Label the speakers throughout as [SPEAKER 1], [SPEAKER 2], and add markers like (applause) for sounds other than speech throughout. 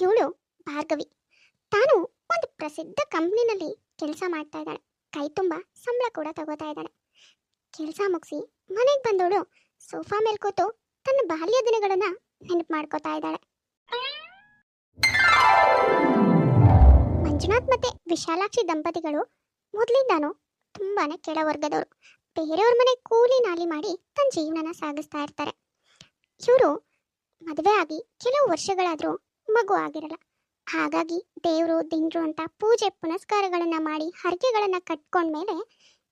[SPEAKER 1] ಇವಳು ಭಾರ್ಗವಿ. ತಾನು ಒಂದು ಪ್ರಸಿದ್ಧ ಕಂಪ್ನಿನಲ್ಲಿ ಕೆಲಸ ಮಾಡ್ತಾ ಇದ್ದಾಳೆ. ಕೈ ತುಂಬ ಸಂಬಳ ಕೂಡ ತಗೋತಾ ಇದ್ದಾಳೆ. ಕೆಲಸ ಮುಗಿಸಿ ಮನೆಗೆ ಬಂದವಳು ಸೋಫಾ ಮೇಲೆ ಕೂತು ತನ್ನ ಬಾಲ್ಯ ದಿನಗಳನ್ನ ನೆನಪು ಮಾಡ್ಕೋತಾ ಇದ್ದಾಳೆ. ಮಂಜುನಾಥ್ ಮತ್ತೆ ವಿಶಾಲಾಕ್ಷಿ ದಂಪತಿಗಳು ಮೊದಲಿಂದಾನು ತುಂಬಾನೇ ಕೆಳವರ್ಗದವರು. ಬೇರೆಯವ್ರ ಮನೆ ಕೂಲಿ ನಾಲಿ ಮಾಡಿ ತನ್ನ ಜೀವನನ ಸಾಗಿಸ್ತಾ ಇರ್ತಾರೆ. ಇವರು ಮದುವೆ ಆಗಿ ಕೆಲವು ವರ್ಷಗಳಾದರೂ ಮಗು ಆಗಿರಲ್ಲ. ಹಾಗಾಗಿ ದೇವರು, ದಿಂಡ್ರು ಅಂತ ಪೂಜೆ, ಪುನಸ್ಕಾರಗಳನ್ನ ಮಾಡಿ ಹರಕೆಗಳನ್ನ ಕಟ್ಕೊಂಡ್ಮೇಲೆ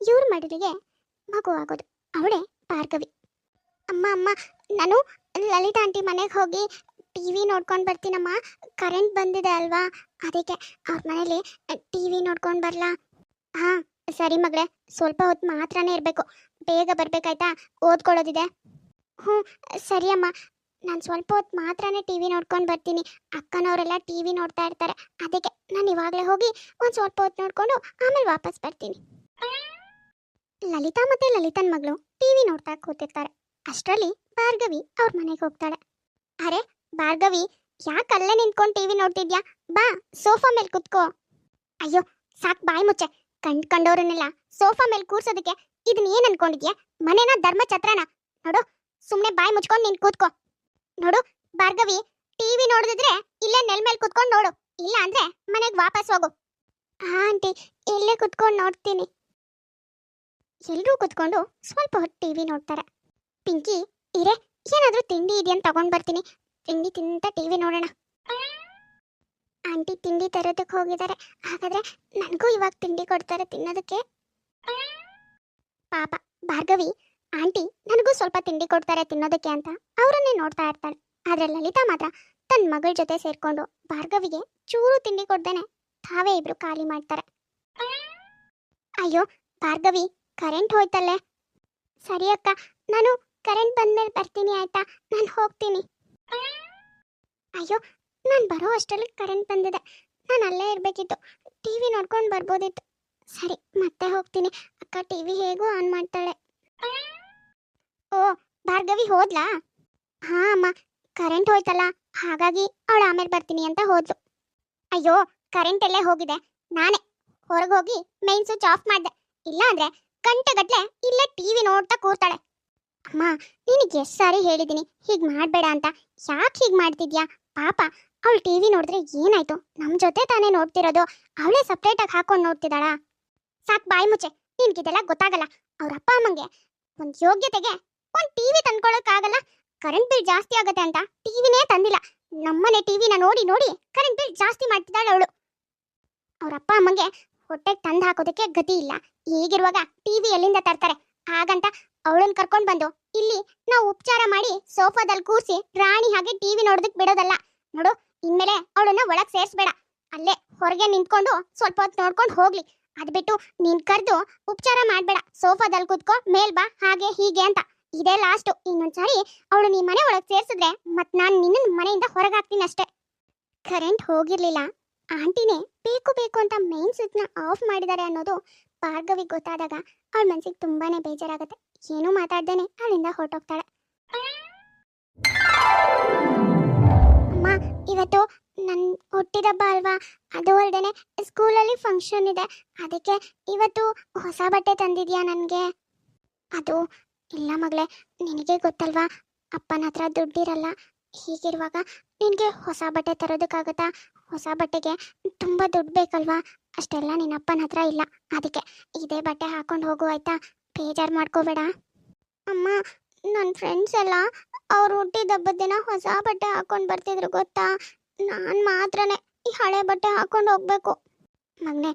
[SPEAKER 1] ಇವ್ರ ಮಡಲಿಗೆ ಮಗು ಆಗೋದು. ಅವಳೇ ಭಾರ್ಗವಿ ಅಮ್ಮ ಅಮ್ಮ, ನಾನು ಲಲಿತಾ ಆಂಟಿ ಮನೆಗೆ ಹೋಗಿ ಟಿ ವಿ ನೋಡ್ಕೊಂಡು ಬರ್ತೀನಮ್ಮ. ಕರೆಂಟ್ ಬಂದಿದೆ ಅಲ್ವಾ? ಅದಕ್ಕೆ ಅವ್ರ ಮನೇಲಿ ಟಿ ವಿ ನೋಡ್ಕೊಂಡು ಬರಲಾ. ಹಾಂ, ಸರಿ ಮಗಳೇ. ಸ್ವಲ್ಪ ಹೊತ್ತು ಮಾತ್ರನೇ ಇರಬೇಕು. ಬೇಗ ಬರಬೇಕಾಯ್ತಾ? ಓದ್ಕೊಳ್ಳೋದಿದೆ. ಹ್ಞೂ ಸರಿ ಅಮ್ಮ. ನಾನು ಸ್ವಲ್ಪ ಹೊತ್ತು ಮಾತ್ರನೇ ಟಿ ವಿ ನೋಡ್ಕೊಂಡು ಬರ್ತೀನಿ. ಅಕ್ಕನವರೆಲ್ಲ ಟಿ ವಿ ನೋಡ್ತಾ ಇರ್ತಾರೆ. ಅದಕ್ಕೆ ನಾನು ಇವಾಗಲೇ ಹೋಗಿ ಒಂದು ಸ್ವಲ್ಪ ಹೊತ್ತು ನೋಡಿಕೊಂಡು ಆಮೇಲೆ ವಾಪಸ್ ಬರ್ತೀನಿ. ಲಲಿತಾ ಮತ್ತೆ ಲಲಿತನ್ ಮಗಳು ಟಿ ವಿ ನೋಡ್ತಾ ಕೂತಿರ್ತಾರೆ. ಅಷ್ಟರಲ್ಲಿ ಭಾರ್ಗವಿ ಅವ್ರ ಮನೆಗೆ ಹೋಗ್ತಾಳೆ. ಅರೆ ಭಾರ್ಗವಿ, ಯಾಕೆ ಅಲ್ಲೇ ನಿಂತ್ಕೊಂಡು ಟಿ ವಿ ನೋಡ್ತಿದ್ಯಾ? ಬಾ, ಸೋಫಾ ಮೇಲೆ ಕುತ್ಕೋ. ಅಯ್ಯೋ, ಸಾಕ್ ಬಾಯಿ ಮುಚ್ಚೆ. ಕಂಡ್ ಕಂಡವ್ರನ್ನೆಲ್ಲ ಸೋಫಾ ಮೇಲೆ ಕೂರ್ಸೋದಕ್ಕೆ ಇದನ್ನ ಏನ್ ಅನ್ಕೊಂಡಿದ್ಯಾ? ಮನೆನ ಧರ್ಮ ಛತ್ರನ? ನೋಡು ಸುಮ್ಮನೆ ಬಾಯಿ ಮುಚ್ಕೊಂಡು ನೀನು ಕೂತ್ಕೋ ನೋಡು, ಭಾರ್ಗವಿ ಟಿವಿ ನೋಡಿದ್ರೆ ಇಲ್ಲೇ ನೆಲ್ ಮೇಲೆ ಕುತ್ಕೊಂಡು ನೋಡು. ಇಲ್ಲ ಅಂದ್ರೆ ಮನೆಗೆ ವಾಪಸ್ ಹೋಗು. ಹಾ, ಆಂಟಿ, ಇಲ್ಲೇ ಕುತ್ಕೊಂಡು ನೋಡ್ತೀನಿ. ಎಲ್ಲರೂ ಕುತ್ಕೊಂಡು ಸ್ವಲ್ಪ ಹೊತ್ತು ಟಿವಿ ನೋಡ್ತಾರೆ. ಪಿಂಕಿ, ಇರೆ, ಏನಾದರೂ ತಿಂಡಿ ಇದೆಯಂತ ತಗೊಂಡ್ ಬರ್ತೀನಿ. ತಿಂಡಿ ತಿಂತ ಟಿವಿ ನೋಡೋಣ. ಆಂಟಿ ತಿಂಡಿ ತರೋದಕ್ಕೆ ಹೋಗಿದ್ದಾರೆ ಹಾಗಾದ್ರೆ ನನಗೂ ಇವಾಗ ತಿಂಡಿ ಕೊಡ್ತಾರೆ ತಿನ್ನೋದಕ್ಕೆ. ಪಾಪ, ಭಾರ್ಗವಿ ಆಂಟಿ, ನನಗೂ ಸ್ವಲ್ಪ ತಿಂಡಿ ಕೊಡ್ತಾರೆ ತಿನ್ನೋದಕ್ಕೆ ಅಂತ ಅವರನ್ನೇ ನೋಡ್ತಾ ಇರ್ತಾಳೆ. ಆದ್ರೆ ಲಲಿತಾ ಮಾತ್ರ ತನ್ನ ಮಗಳ ಜೊತೆ ಸೇರ್ಕೊಂಡು ಭಾರ್ಗವಿಗೆ ಚೂರು ತಿಂಡಿ ಕೊಡ್ದೇನೆ ತಾವೇ ಇಬ್ರು ಖಾಲಿ ಮಾಡ್ತಾರೆ. ಅಯ್ಯೋ, ಭಾರ್ಗವಿ ಕರೆಂಟ್ ಹೋಯ್ತಲ್ಲೇ? ಸರಿ ಅಕ್ಕ, ನಾನು ಕರೆಂಟ್ ಬಂದ್ಮೇಲೆ ಬರ್ತೀನಿ ಆಯ್ತಾ? ನಾನು ಹೋಗ್ತೀನಿ. ಅಯ್ಯೋ, ನಾನು ಬರೋ ಅಷ್ಟರಲ್ಲಿ ಕರೆಂಟ್ ಬಂದಿದೆ. ನಾನು ಅಲ್ಲೇ ಇರಬೇಕಿತ್ತು. ಟಿ ವಿ ನೋಡ್ಕೊಂಡು ಬರ್ಬೋದಿತ್ತು. ಸರಿ, ಮತ್ತೆ ಹೋಗ್ತೀನಿ. ಅಕ್ಕ ಟಿ ವಿ ಹೇಗೂ ಆನ್ ಮಾಡ್ತಾಳೆ. ಓ, ಭಾರ್ಗವಿ ಹೋದ್ಲಾ? ಹಾ ಅಮ್ಮ ಕರೆಂಟ್ ಹೋಯ್ತಲ್ಲ, ಹಾಗಾಗಿ ಅವಳು ಆಮೇಲೆ ಬರ್ತೀನಿ ಅಂತ ಹೋದ್ಲು ಅಯ್ಯೋ ಕರೆಂಟ್ ಎಲ್ಲೇ ಹೋಗಿದೆ, ನಾನೇ. ಹೊರಗೆ ಹೋಗಿ ಮೈನ್ ಸ್ವಿಚ್ ಆಫ್ ಮಾಡಿದೆ. ಇಲ್ಲ ಅಂದ್ರೆ ಗಂಟೆಗಟ್ಲೆ ಇಲ್ಲೇ ಟಿವಿ ನೋಡ್ತಾ ಕೂರ್ತಾಳೆ. ಅಮ್ಮ, ನಿನಗೆ ಎಷ್ಟು ಸಾರಿ ಹೇಳಿದ್ದೀನಿ ಹೀಗೆ ಮಾಡಬೇಡ ಅಂತ. ಯಾಕೆ ಹೀಗೆ ಮಾಡ್ತಿದ್ಯಾ? ಪಾಪ, ಅವಳು ಟಿವಿ ನೋಡಿದ್ರೆ ಏನಾಯ್ತು? ನಮ್ಮ ಜೊತೆ ತಾನೇ ನೋಡ್ತಿರೋದು, ಅವಳೇ ಸಪ್ರೇಟಾಗಿ ಹಾಕೊಂಡು ನೋಡ್ತಿದ್ದಾಳಾ? ಸಾಕ್ ಬಾಯಿ ಮುಚ್ಚೆ, ನಿನ್ಗಿದೆಲ್ಲ ಗೊತ್ತಾಗಲ್ಲ. ಅವ್ರ ಅಪ್ಪ ಅಮ್ಮಂಗೆ ಒಂದು ಯೋಗ್ಯತೆಗೆ ಒಂದು ಟಿವಿ ತಂದ್ಕೊಳಕ್ಕಾಗಲ್ಲ? ಕರೆಂಟ್ ಬಿಲ್ ಜಾಸ್ತಿ ಆಗತ್ತೆ ಅಂತ ಟಿವಿನೇ ತಂದಿಲ್ಲ. ನಮ್ಮನೆ ಟಿವಿನ ನೋಡಿ ನೋಡಿ ಕರೆಂಟ್ ಬಿಲ್ ಜಾಸ್ತಿ ಮಾಡ್ತಿದ್ದಾಳೆ ಅವಳು. ಅವ್ರ ಅಪ್ಪ ಅಮ್ಮಂಗೆ ಹೊಟ್ಟೆಗೆ ತಂದು ಹಾಕೋದಕ್ಕೆ ಗತಿ ಇಲ್ಲ. ಈಗಿರುವಾಗ ಟಿವಿ ಎಲ್ಲಿಂದ ತರ್ತಾರೆ? ಹಾಗಂತ ಅವಳನ್ನ ಕರ್ಕೊಂಡು ಬಂದು ಇಲ್ಲಿ ನಾವು ಉಪಚಾರ ಮಾಡಿ ಸೋಫಾದಲ್ಲಿ ಕೂರಿಸಿ ರಾಣಿ ಹಾಗೆ ಟಿವಿ ನೋಡೋದಕ್ಕೆ ಬಿಡೋದಲ್ಲ. ನೋಡು, ಇನ್ಮೇಲೆ ಅವಳನ್ನ ಒಳಗ್ ಸೇರಿಸ್ಬೇಡ. ಅಲ್ಲೇ ಹೊರಗೆ ನಿಂತ್ಕೊಂಡು ಸ್ವಲ್ಪ ಹೊತ್ತು ನೋಡ್ಕೊಂಡು ಹೋಗ್ಲಿ. ಅದ್ಬಿಟ್ಟು ನೀನ್ ಕರೆದು ಉಪಚಾರ ಮಾಡ್ಬೇಡ. ಸೋಫಾದಲ್ಲಿ ಕೂತ್ಕೊ, ಮೇಲ್ ಬಾ, ಹಾಗೆ ಹೀಗೆ ಅಂತ. ಇದೇ ಲಾಸ್ಟ್ ಇನ್ನೊಂದ್ಸಾರಿ ಅವಳು ನೀ ಮನೆ ಒಳಗೆ ಸೇರ್ಸಿದ್ರೆ ಮತ್ ನಾನು ನಿನ್ನ ಮನೆಯಿಂದ ಹೊರಗಾಕ್ತೀನಿ ಅಷ್ಟೇ. ಕರೆಂಟ್ ಹೋಗಿರ್ಲಿಲ್ಲ. ಆಂಟಿನೇ ಬೇಕು ಬೇಕು ಅಂತ ಮೇನ್ ಸ್ವಿಚ್ನ ಆಫ್ ಮಾಡಿದ್ದಾರೆ ಅನ್ನೋದು ಭಾರ್ಗವಿ ಗೊತ್ತಾದಾಗ ಅವಳ ಮನ್ಸಿಗೆ ತುಂಬಾನೇ ಬೇಜಾರಾಗುತ್ತೆ. ಏನೂ ಮಾತಾಡ್ದೇನೆ, ಅಲ್ಲಿಂದ ಹೊರಟೋಗ್ತಾಳೆ. ಅಮ್ಮ, ಇವತ್ತು ನನ್ನ ಹುಟ್ಟಿದಬ್ಬ ಅಲ್ವಾ? ಅದು ಅಲ್ದೇನೆ ಸ್ಕೂಲಲ್ಲಿ ಫಂಕ್ಷನ್ ಇದೆ. ಅದಕ್ಕೆ ಇವತ್ತು ಹೊಸ ಬಟ್ಟೆ ತಂದಿದ್ಯಾ ನನಗೆ? ಅದು ಇಲ್ಲ ಮಗಳೇ, ನಿನಗೆ ಗೊತ್ತಲ್ವಾ? ಅಪ್ಪನ ಹತ್ರ ದುಡ್ಡಿರಲ್ಲ. ಹೀಗಿರುವಾಗ ನಿನಗೆ ಹೊಸ ಬಟ್ಟೆ ತರೋದಕ್ಕಾಗತ್ತಾ? ಹೊಸ ಬಟ್ಟೆಗೆ ತುಂಬ ದುಡ್ಡು ಬೇಕಲ್ವಾ? ಅಷ್ಟೆಲ್ಲ ನಿನ್ನ ಅಪ್ಪನ ಹತ್ರ ಇಲ್ಲ. ಅದಕ್ಕೆ ಇದೇ ಬಟ್ಟೆ ಹಾಕೊಂಡು ಹೋಗು ಆಯ್ತಾ? ಬೇಜಾರು ಮಾಡ್ಕೋಬೇಡ. ಅಮ್ಮ ನನ್ನ ಫ್ರೆಂಡ್ಸ್ ಎಲ್ಲ ಅವ್ರು ಹುಟ್ಟಿದ ಹಬ್ಬದ ದಿನ ಹೊಸ ಬಟ್ಟೆ ಹಾಕೊಂಡು ಬರ್ತಿದ್ರು ಗೊತ್ತಾ? ನಾನು ಮಾತ್ರನೇ ಈ ಹಳೆ ಬಟ್ಟೆ ಹಾಕೊಂಡು ಹೋಗ್ಬೇಕು. ಮಗನೆ,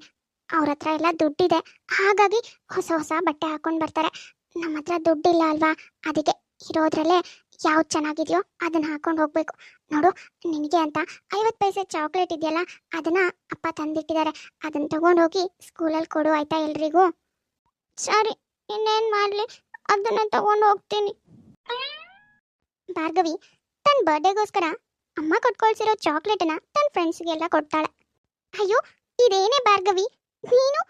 [SPEAKER 1] ಅವ್ರ ಹತ್ರ ಎಲ್ಲ ದುಡ್ಡಿದೆ. ಹಾಗಾಗಿ ಹೊಸ ಹೊಸ ಬಟ್ಟೆ ಹಾಕೊಂಡು ಬರ್ತಾರೆ. ನಮ್ಮ ಹತ್ರ ದುಡ್ಡಿಲ್ಲ ಅಲ್ವಾ? ಅದಕ್ಕೆ ಇರೋದ್ರಲ್ಲೇ ಯಾವ್ದು ಚೆನ್ನಾಗಿದೆಯೋ ಅದನ್ನ ಹಾಕೊಂಡು ಹೋಗ್ಬೇಕು. ನೋಡು, ನಿನಗೆ ಅಂತ ಐವತ್ತು ಪೈಸೆ ಚಾಕ್ಲೇಟ್ ಇದೆಯಲ್ಲ, ಅದನ್ನ ಅಪ್ಪ ತಂದಿಟ್ಟಿದ್ದಾರೆ. ಅದನ್ನ ತಗೊಂಡು ಹೋಗಿ ಸ್ಕೂಲಲ್ಲಿ ಕೊಡು ಆಯ್ತಾ ಎಲ್ರಿಗೂ? ಸರಿ, ಇನ್ನೇನ್ ಮಾಡಲಿ? ಅದನ್ನ ತಗೊಂಡು ಹೋಗ್ತೀನಿ. ಭಾರ್ಗವಿ ತನ್ನ ಬರ್ಡೇಗೋಸ್ಕರ ಅಮ್ಮ ಕೊಟ್ಕೊಳ್ಸಿರೋ ಚಾಕ್ಲೇಟನ್ನ ತನ್ನ ಫ್ರೆಂಡ್ಸ್ಗೆಲ್ಲ ಕೊಡ್ತಾಳೆ. ಅಯ್ಯೋ, ಇದೇನೇ ಭಾರ್ಗವಿ? ನೀನು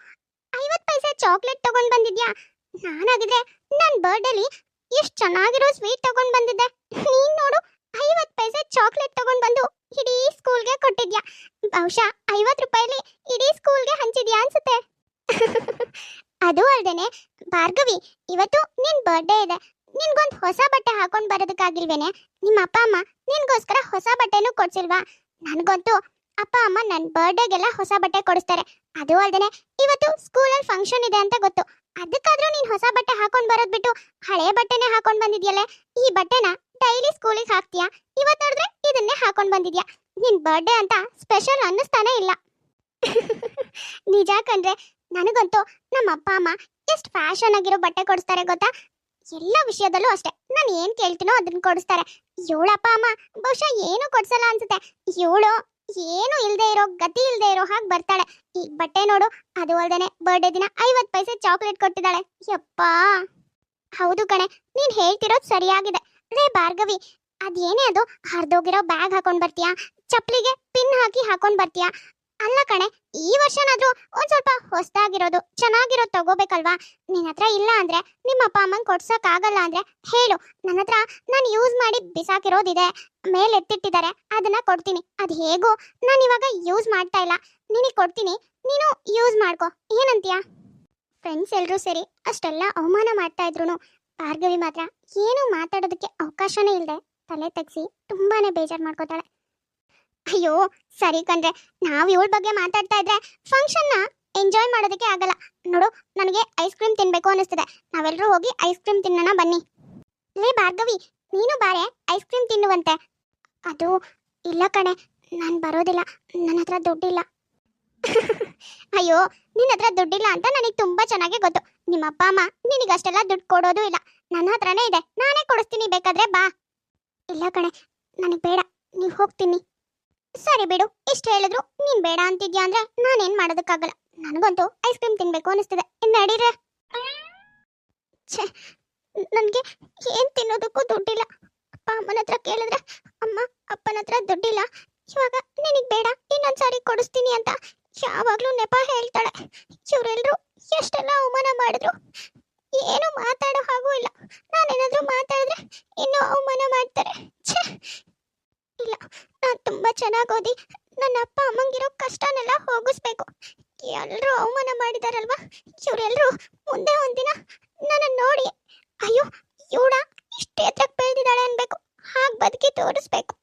[SPEAKER 1] ಐವತ್ತು ಪೈಸೆ ಚಾಕ್ಲೇಟ್ ತಗೊಂಡು ಬಂದಿದ್ಯಾ? ನಾನಾಗಿದ್ರೆ ನನ್ನ ಬರ್ಡೇಲಿ ಎಷ್ಟು ಚೆನ್ನಾಗಿರೋ ಸ್ವೀಟ್ ತಗೊಂಡ್ ಬಂದಿದ್ದೆ. ನೀನ್ ನೋಡು, ಐವತ್ತು ಪೈಸೆ ಚಾಕ್ಲೇಟ್ ತಗೊಂಡ್ ಬಂದು ಇಡೀ ಸ್ಕೂಲ್ಗೆ ಕೊಟ್ಟಿದ್ಯಾ. ಬಹುಶಃ ಐವತ್ತು ರೂಪಾಯಿಲಿ ಇಡೀ ಸ್ಕೂಲ್ಗೆ ಹಂಚಿದ್ಯಾ ಅನ್ಸುತ್ತೆ. (laughs) ಅದು ಅಲ್ದೇನೆ, ಭಾರ್ಗವಿ, ಇವತ್ತು ನಿನ್ ಬರ್ಡೇ ಇದೆ. ನಿನ್ಗೊಂದು ಹೊಸ ಬಟ್ಟೆ ಹಾಕೊಂಡ್ ಬರೋದಕ್ಕಾಗಿಲ್ವೇನೆ? ನಿಮ್ಮ ಅಪ್ಪ ಅಮ್ಮ ನಿನ್ಗೋಸ್ಕರ ಹೊಸ ಬಟ್ಟೆನೂ ಕೊಡ್ಸಿಲ್ವಾ? ನನ್ಗಂತೂ ಅಪ್ಪ ಅಮ್ಮ ನನ್ನ ಬರ್ಡೇಗೆಲ್ಲ ಹೊಸ ಬಟ್ಟೆ ಕೊಡಿಸ್ತಾರೆ. ಅದು ಅಲ್ದೇನೆ, ಇವತ್ತು ಸ್ಕೂಲಲ್ಲಿ ಫಂಕ್ಷನ್ ಇದೆ ಅಂತ ಗೊತ್ತು. ಅದಕ್ಕಾದ್ರೂ ನೀನ್ ಹೊಸ ಬಟ್ಟೆ ಹಾಕೊಂಡ್ ಬರೋದ್ ಬಿಟ್ಟು ಹಳೆ ಬಟ್ಟೆನೆ ಹಾಕೊಂಡ್ ಬಂದಿದ್ಯಲ್ಲ? ಈ ಬಟ್ಟೆನ ಡೈಲಿ ಸ್ಕೂಲಿಗೆ ಹಾಕ್ತೀಯಾ? ಇವತ್ ನೋಡಿದ್ರೆ ಇದನ್ನೇ ಹಾಕೊಂಡ್ ಬಂದಿದ್ಯಾ? ನಿನ್ ಬರ್ಡೇ ಅಂತ ಸ್ಪೆಷಲ್ ಅನ್ನಿಸ್ತಾನೆ ಇಲ್ಲ. (laughs) ನಿಜ ಕಣ್ರೆ, ನನಗಂತೂ ನಮ್ಮ ಅಪ್ಪ, ಅಮ್ಮ ಎಷ್ಟು ಫ್ಯಾಷನ್ ಆಗಿರೋ ಬಟ್ಟೆ ಕೊಡಿಸ್ತಾರೆ ಗೊತ್ತಾ? ಎಲ್ಲ ವಿಷಯದಲ್ಲೂ ಅಷ್ಟೇ. ನಾನು ಏನ್ ಕೇಳ್ತೀನೋ ಅದನ್ನ ಕೊಡಿಸ್ತಾರೆ. ಇವಳಪ್ಪ ಅಮ್ಮ, ಬಹುಶಃ ಏನು ಕೊಡ್ಸಲ್ಲ ಅನ್ಸುತ್ತೆ. ಇವಳು ಏನು ಇಲ್ದೇ ಇರೋ, ಗತಿ ಇಲ್ದೇ ಇರೋ ಹಾಗೆ ಬರ್ತಾಳೆ. ಈ ಬಟ್ಟೆ ನೋಡು, ಅದು ಅಲ್ದೇನೆ ಬರ್ಡೇ ದಿನ ಐವತ್ತು ಪೈಸೆ ಚಾಕ್ಲೇಟ್ ಕೊಟ್ಟಿದ್ದಾಳೆ. ಯಪ್ಪಾ! ಹೌದು ಕಣೆ, ನೀನ್ ಹೇಳ್ತಿರೋದು ಸರಿಯಾಗಿದೆ. ರೇ ಭಾರ್ಗವಿ, ಅದೇನೇ ಅದು? ಹರಿದೋಗಿರೋ ಬ್ಯಾಗ್ ಹಾಕೊಂಡ್ ಬರ್ತೀಯಾ? ಚಪ್ಲಿಗೆ ಪಿನ್ ಹಾಕಿ ಹಾಕೊಂಡ್ ಬರ್ತೀಯಾ? ಅಲ್ಲ ಕಣೆ, ಈ ವರ್ಷನಾದ್ರೂ ಒಂದ್ ಸ್ವಲ್ಪ ಹೊಸದಾಗಿರೋದು, ಚೆನ್ನಾಗಿರೋದು ತಗೋಬೇಕಲ್ವಾ? ನಿನ್ನ ಹತ್ರ ಇಲ್ಲ ಅಂದ್ರೆ, ನಿಮ್ಮ ಅಪ್ಪ ಅಮ್ಮಂಗ್ ಕೊಡ್ಸಕ್ ಆಗಲ್ಲ ಅಂದ್ರೆ ಹೇಳು. ನನ್ನ ಹತ್ರ ನಾನು ಯೂಸ್ ಮಾಡಿ ಬಿಸಾಕಿರೋದಿದೆ. ಮೇಲೆ ಎತ್ತಿಟ್ಟಿದ್ದಾರೆ, ಅದನ್ನ ಕೊಡ್ತೀನಿ. ಅದು ಹೇಗೂ, ನಾನು ಇವಾಗ ಯೂಸ್ ಮಾಡ್ತಾ ಇಲ್ಲ. ನಿನಗೆ ಕೊಡ್ತೀನಿ, ನೀನು ಯೂಸ್ ಮಾಡ್ಕೊ. ಏನಂತೀಯ? ಫ್ರೆಂಡ್ಸ್ ಎಲ್ಲರೂ ಸೇರಿ ಅಷ್ಟೆಲ್ಲ ಅವಮಾನ ಮಾಡ್ತಾ ಇದ್ರು ಭಾರ್ಗವಿ ಮಾತ್ರ ಏನು ಮಾತಾಡೋದಕ್ಕೆ ಅವಕಾಶನೇ ಇಲ್ಲದೆ ತಲೆ ತೆಗ್ಸಿ ತುಂಬಾನೇ ಬೇಜಾರು ಮಾಡ್ಕೋತಾಳೆ. ಅಯ್ಯೋ, ಸರಿ ಕಣ್ರೆ. ನಾವು ಇವಳ ಬಗ್ಗೆ ಮಾತಾಡ್ತಾ ಇದ್ರೆ ಫಂಕ್ಷನ್ನ ಎಂಜಾಯ್ ಮಾಡೋದಕ್ಕೆ ಆಗಲ್ಲ. ನೋಡು, ನನಗೆ ಐಸ್ ಕ್ರೀಮ್ ತಿನ್ಬೇಕು ಅನಿಸ್ತಿದೆ ನಾವೆಲ್ಲರೂ ಹೋಗಿ ಐಸ್ ಕ್ರೀಮ್ ತಿನ್ನೋಣ ಬನ್ನಿ. ಲೇ ಭಾರ್ಗವಿ, ನೀನು ಬಾರೆ ಐಸ್ ಕ್ರೀಮ್ ತಿನ್ನುವಂತೆ. ಅದು ಇಲ್ಲ ಕಣೆ, ನಾನು ಬರೋದಿಲ್ಲ. ನನ್ನ ಹತ್ರ ದುಡ್ಡಿಲ್ಲ. ಅಯ್ಯೋ ನಿನ್ನ ಹತ್ರ ದುಡ್ಡಿಲ್ಲ ಅಂತ ನನಗೆ ತುಂಬಾ ಚೆನ್ನಾಗಿ ಗೊತ್ತು. ನಿಮ್ಮ ಅಪ್ಪ, ಅಮ್ಮ ನಿನಗಷ್ಟೆಲ್ಲ ದುಡ್ಡು ಕೊಡೋದು ಇಲ್ಲ. ನನ್ನ ಹತ್ರನೇ ಇದೆ. ನಾನೇ ಕೊಡಿಸ್ತೀನಿ, ಬೇಕಾದ್ರೆ ಬಾ. ಇಲ್ಲ ಕಣೆ, ನನಗೆ ಬೇಡ. ನೀವು ಹೋಗ್ತೀನಿ. ಸರಿ ಬಿಡು, ಇಷ್ಟು ಹೇಳಿದ್ರು ನೀನ್ ಬೇಡ ಅಂತಿದ್ಯಾ ಅಂದ್ರೆ ನಾನೇನ್ ಮಾಡೋದಕ್ಕಾಗಲ್ಲ. ನನಗಂತೂ ಐಸ್ ಕ್ರೀಮ್ ತಿನ್ಬೇಕು ಅನಿಸ್ತಿದೆ. ನಡೀರೆ. ಛೇ, ನನಗೆ ಏನ್ ತಿನ್ನೋದಕ್ಕೂ ದುಡ್ಡಿಲ್ಲ. ಅಪ್ಪ ಅಮ್ಮನ ಹತ್ರ ಕೇಳಿದ್ರೆ, ಅಮ್ಮ ಅಪ್ಪನ ಹತ್ರ ದುಡ್ಡಿಲ್ಲ. ಇವಾಗ ನಿನಗೆ ಬೇಡ, ಇನ್ನೊಂದ್ಸಾರಿ ಕೊಡಿಸ್ತೀನಿ ಅಂತ ಯಾವಾಗ್ಲೂ ನೆಪ ಹೇಳ್ತಾಳೆ. ಇವರೆಲ್ಲರೂ ಎಷ್ಟೆಲ್ಲ ಅವಮಾನ ಮಾಡಿದ್ರು. ಏನು ಮಾತಾಡೋ ಹಾಗೂ ಇಲ್ಲ. ನಾನೇನಾದ್ರೂ ಮಾತಾಡಿದ್ರೆ ಇನ್ನೂ ಅವಮಾನ ಮಾಡ್ತಾರೆ. ಛೇ ಇಲ್ಲ, ನಾನು ತುಂಬ ಚೆನ್ನಾಗಿ ಓದಿ, ನನ್ನ ಅಪ್ಪ ಅಮ್ಮಂಗಿರೋ ಕಷ್ಟನೆಲ್ಲ ಹೋಗಿಸ್ಬೇಕು. ಎಲ್ಲರೂ ಅವಮಾನ ಮಾಡಿದಾರಲ್ವಾ? ಇವರೆಲ್ಲರೂ ಮುಂದೆ ಒಂದಿನ ನನ್ನ ನೋಡಿ, ಅಯ್ಯೋ, ಇವಳ ಇಷ್ಟು ಎತ್ತರಕ್ಕೆ ಬೆಳೆದಿದ್ದಾಳೆ ಅನ್ಬೇಕು. ಹಾಗೆ ಬದುಕಿ ತೋರಿಸ್ಬೇಕು.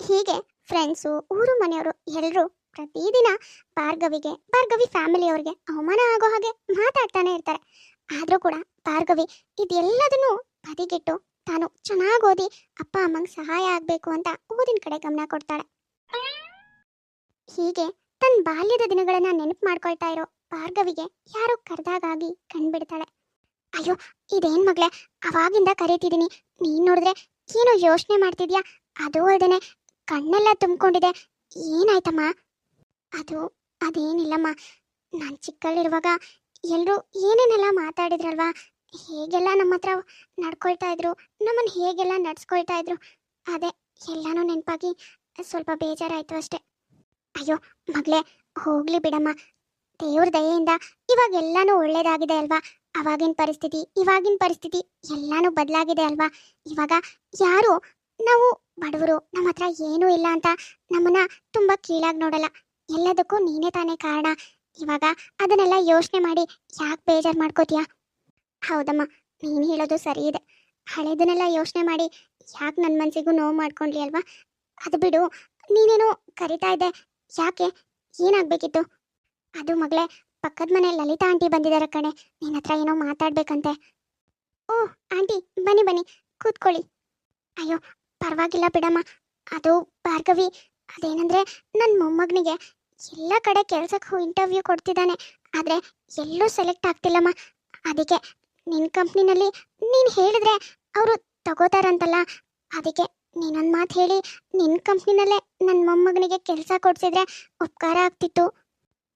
[SPEAKER 1] ಹೀಗೆ ಫ್ರೆಂಡ್ಸು, ಊರು ಮನೆಯವರು ಎಲ್ಲರೂ ಪ್ರತಿದಿನ ಭಾರ್ಗವಿಗೆ, ಭಾರ್ಗವಿ ಫ್ಯಾಮಿಲಿಯವ್ರಿಗೆ ಅವಮಾನ ಆಗೋ ಹಾಗೆ ಮಾತಾಡ್ತಾನೆ ಇರ್ತಾರೆ. ಆದರೂ ಕೂಡ ಭಾರ್ಗವಿ ಇದೆಲ್ಲದನ್ನು ಬದಿಗಿಟ್ಟು ತಾನು ಚೆನ್ನಾಗಿ ಓದಿ ಅಪ್ಪ ಅಮ್ಮಂಗೆ ಸಹಾಯ ಆಗಬೇಕು ಅಂತ ಓದಿನ ಕಡೆ ಗಮನ ಕೊಡ್ತಾಳೆ. ಹೀಗೆ ತನ್ನ ಬಾಲ್ಯದ ದಿನಗಳನ್ನ ನೆನಪು ಮಾಡ್ಕೊಳ್ತಾ ಇರೋ ಭಾರ್ಗವಿಗೆ ಯಾರೋ ಕರೆದಾಗಾಗಿ ಕಣ್ಬಿಡ್ತಾಳೆ. ಅಯ್ಯೋ, ಇದೇನ್ ಮಗ್ಳೆ? ಅವಾಗಿಂದ ಕರೀತಿದ್ದೀನಿ ನೀನ್ ನೋಡಿದ್ರೆ ಏನೋ ಯೋಚನೆ ಮಾಡ್ತಿದ್ಯಾ? ಅದು ಅಲ್ದೇನೆ ಕಣ್ಣೆಲ್ಲ ತುಂಬಿಕೊಂಡಿದೆ. ಏನಾಯ್ತಮ್ಮ? ಅದು, ಅದೇನಿಲ್ಲಮ್ಮ. ನಾನು ಚಿಕ್ಕಲ್ಲಿರುವಾಗ ಎಲ್ಲರೂ ಏನೇನೆಲ್ಲ ಮಾತಾಡಿದ್ರಲ್ವಾ? ಹೇಗೆಲ್ಲ ನಮ್ಮ ಹತ್ರ ನಡ್ಕೊಳ್ತಾ ಇದ್ರು ನಮ್ಮನ್ನು ಹೇಗೆಲ್ಲ ನಡ್ಸ್ಕೊಳ್ತಾ ಇದ್ರು, ಅದೇ ಎಲ್ಲಾನು ನೆನಪಾಗಿ ಸ್ವಲ್ಪ ಬೇಜಾರಾಯ್ತು ಅಷ್ಟೆ. ಅಯ್ಯೋ, ಮಗಳೇ, ಹೋಗ್ಲಿ ಬಿಡಮ್ಮ. ದೇವ್ರ ದಯೆಯಿಂದ ಇವಾಗ ಎಲ್ಲಾನು ಒಳ್ಳೇದಾಗಿದೆ ಅಲ್ವಾ? ಅವಾಗಿನ ಪರಿಸ್ಥಿತಿ, ಇವಾಗಿನ ಪರಿಸ್ಥಿತಿ ಎಲ್ಲಾನು ಬದಲಾಗಿದೆ ಅಲ್ವಾ? ಇವಾಗ ಯಾರು, ನಾವು ಬಡವರು, ನಮ್ಮ ಹತ್ರ ಏನೂ ಇಲ್ಲ ಅಂತ ನಮ್ಮನ್ನ ತುಂಬಾ ಕೀಳಾಗಿ ನೋಡಲ್ಲ. ಎಲ್ಲದಕ್ಕೂ ನೀನೇ ತಾನೇ ಕಾರಣ. ಇವಾಗ ಅದನ್ನೆಲ್ಲ ಯೋಚನೆ ಮಾಡಿ ಯಾಕೆ ಬೇಜಾರು ಮಾಡ್ಕೋತೀಯಾ? ಹೌದಮ್ಮ, ನೀನು ಹೇಳೋದು ಸರಿ ಇದೆ. ಹಳೆದನ್ನೆಲ್ಲ ಯೋಚನೆ ಮಾಡಿ ಯಾಕೆ ನನ್ನ ಮನಸ್ಸಿಗೂ ನೋವು ಮಾಡ್ಕೊಂಡ್ಲಿ ಅಲ್ವಾ? ಅದು ಬಿಡು, ನೀನೇನೋ ಕರಿತಾ ಇದ್ದೆ. ಯಾಕೆ? ಏನಾಗಬೇಕಿತ್ತು? ಅದು ಮಗಳೇ, ಪಕ್ಕದ ಮನೆ ಲಲಿತಾ ಆಂಟಿ ಬಂದಿದ್ದಾರೆ ಕಣೆ. ನಿನ್ನ ಹತ್ರ ಏನೋ ಮಾತಾಡ್ಬೇಕಂತೆ. ಓ, ಆಂಟಿ, ಬನ್ನಿ ಬನ್ನಿ, ಕೂತ್ಕೊಳ್ಳಿ. ಅಯ್ಯೋ, ಪರವಾಗಿಲ್ಲ ಬಿಡಮ್ಮ. ಅದು ಭಾರ್ಗವಿ, ಅದೇನಂದ್ರೆ ನನ್ನ ಮೊಮ್ಮಗನಿಗೆ ಎಲ್ಲ ಕಡೆ ಕೆಲ್ಸಕ್ಕೆ ಇಂಟರ್ವ್ಯೂ ಕೊಡ್ತಿದ್ದಾನೆ. ಆದ್ರೆ ಎಲ್ಲೂ ಸೆಲೆಕ್ಟ್ ಆಗ್ತಿಲ್ಲಮ್ಮ. ಅದಕ್ಕೆ ನಿನ್ನ ಕಂಪ್ನಿನಲ್ಲಿ ನೀನು ಹೇಳಿದ್ರೆ ಅವರು ತಗೋತಾರಂತಲ್ಲ, ಅದಕ್ಕೆ ನೀನೊಂದು ಮಾತು ಹೇಳಿ ನಿನ್ನ ಕಂಪ್ನಿನಲ್ಲೇ ನನ್ನ ಮೊಮ್ಮಗನಿಗೆ ಕೆಲಸ ಕೊಡ್ಸಿದ್ರೆ ಉಪಕಾರ ಆಗ್ತಿತ್ತು.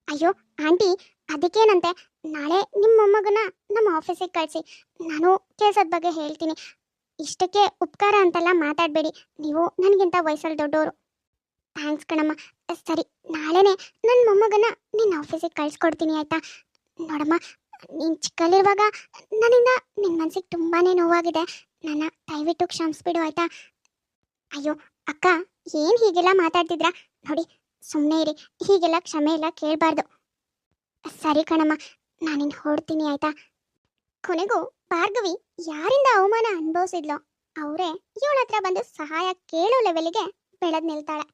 [SPEAKER 1] ಅಯ್ಯೋ, ಆಂಟಿ, ಅದಕ್ಕೇನಂತೆ? ನಾಳೆ ನಿಮ್ಮ ಮೊಮ್ಮಗನ ನಮ್ಮ ಆಫೀಸಿಗೆ ಕಳಿಸಿ, ನಾನು ಕೆಲಸದ ಬಗ್ಗೆ ಹೇಳ್ತೀನಿ. ಇಷ್ಟಕ್ಕೆ ಉಪಕಾರ ಅಂತೆಲ್ಲ ಮಾತಾಡಬೇಡಿ, ನೀವು ನನಗಿಂತ ವಯಸ್ಸಲ್ಲಿ ದೊಡ್ಡವರು ಥ್ಯಾಂಕ್ಸ್ ಕಣಮ್ಮ. ಸರಿ, ನಾಳೆನೇ ನನ್ನ ಮೊಮ್ಮಗನ ನಿನ್ನ ಆಫೀಸಿಗೆ ಕಳಿಸ್ಕೊಡ್ತೀನಿ, ಆಯಿತಾ? ನೋಡಮ್ಮ ನೀನು ಚಿಕ್ಕಲ್ಲಿರುವಾಗ ನನ್ನಿಂದ ನಿನ್ನ ಮನ್ಸಿಗೆ ತುಂಬಾನೇ ನೋವಾಗಿದೆ. ನನ್ನ ದಯವಿಟ್ಟು ಕ್ಷಮಿಸ್ಬಿಡು, ಆಯ್ತಾ? ಅಯ್ಯೋ, ಅಕ್ಕ, ಏನ್ ಹೀಗೆಲ್ಲ ಮಾತಾಡ್ತಿದ್ರಾ? ನೋಡಿ ಸುಮ್ಮನೆ ಇರಿ. ಹೀಗೆಲ್ಲ ಕ್ಷಮೆ ಎಲ್ಲ ಕೇಳ್ಬಾರ್ದು. ಸರಿ ಕಣಮ್ಮ ನಾನಿನ್ ಹೊಡ್ತೀನಿ ಆಯ್ತಾ? ಕೊನೆಗೂ ಭಾರ್ಗವಿ ಯಾರಿಂದ ಅವಮಾನ ಅನುಭವಿಸಿದ್ಲೋ, ಅವರೇ ಇವಳ ಹತ್ರ ಬಂದು ಸಹಾಯ ಕೇಳೋ ಲೆವೆಲ್ಗೆ ಬೆಳೆದ್ ನಿಲ್ತಾಳೆ.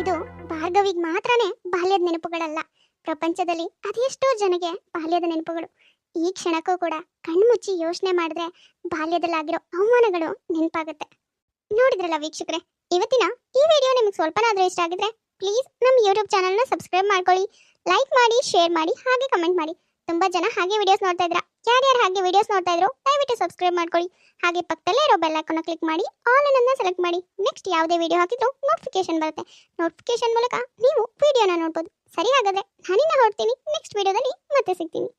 [SPEAKER 1] ಇದು ಭಾರ್ಗವಿಗ್ ಮಾತ್ರನೇ ಬಾಲ್ಯದ ನೆನಪುಗಳಲ್ಲ. ಪ್ರಪಂಚದಲ್ಲಿ ಅದೆಷ್ಟೋ ಜನಗೆ ಬಾಲ್ಯದ ನೆನಪುಗಳು. ಈ ಕ್ಷಣಕ್ಕೂ ಕೂಡ ಕಣ್ಮುಚ್ಚಿ ಯೋಚನೆ ಮಾಡಿದ್ರೆ ಬಾಲ್ಯದಲ್ಲಾಗಿರೋ ಅವಮಾನಗಳು ನೆನಪಾಗುತ್ತೆ. ನೋಡಿದ್ರಲ್ಲ ವೀಕ್ಷಕರೇ, ಇವತ್ತಿನ ಈ ವಿಡಿಯೋ ನಿಮಗೆ ಸ್ವಲ್ಪನಾದ್ರೂ ಇಷ್ಟ ಆಗಿದ್ರೆ ಪ್ಲೀಸ್ ನಮ್ಮ ಯೂಟ್ಯೂಬ್ ಚಾನಲ್ನ ಸಬ್ಸ್ಕ್ರೈಬ್ ಮಾಡ್ಕೊಳ್ಳಿ ಲೈಕ್ ಮಾಡಿ ಶೇರ್ ಮಾಡಿ, ಹಾಗೆ ಕಮೆಂಟ್ ಮಾಡಿ. ತುಂಬಾ ಜನ ಹಾಗೆ ವಿಡಿಯೋಸ್ ನೋಡ್ತಾ ಇದ್ರ. ಯಾರ್ಯಾರು ಹಾಗೆ ವಿಡಿಯೋಸ್ ನೋಡ್ತಾ ಇದ್ರು, ದಯವಿಟ್ಟು ಸಬ್ಸ್ಕ್ರೈಬ್ ಮಾಡ್ಕೊಳ್ಳಿ. ಹಾಗೆ ಪಕ್ಕದಲ್ಲೇ ಇರೋ ಬೆಲ್ ಐಕನ್ ಕ್ಲಿಕ್ ಮಾಡಿ ಆಲ್ ಅನ್ನ ಸೆಲೆಕ್ಟ್ ಮಾಡಿ. ನೆಕ್ಸ್ಟ್ ಯಾವುದೇ ವಿಡಿಯೋ ಹಾಕಿದ್ರು ನೋಟಿಫಿಕೇಶನ್ ಬರುತ್ತೆ. ನೋಟಿಫಿಕೇಶನ್ ಮೂಲಕ ನೀವು ವಿಡಿಯೋನ ನೋಡ್ಬೋದು. ಸರಿ ಹಾಗಾದ್ರೆ ನಾನಿನ್ನ ಹೊರಡ್ತೀನಿ ನೆಕ್ಸ್ಟ್ ವಿಡಿಯೋದಲ್ಲಿ ಮತ್ತೆ ಸಿಗ್ತೀನಿ.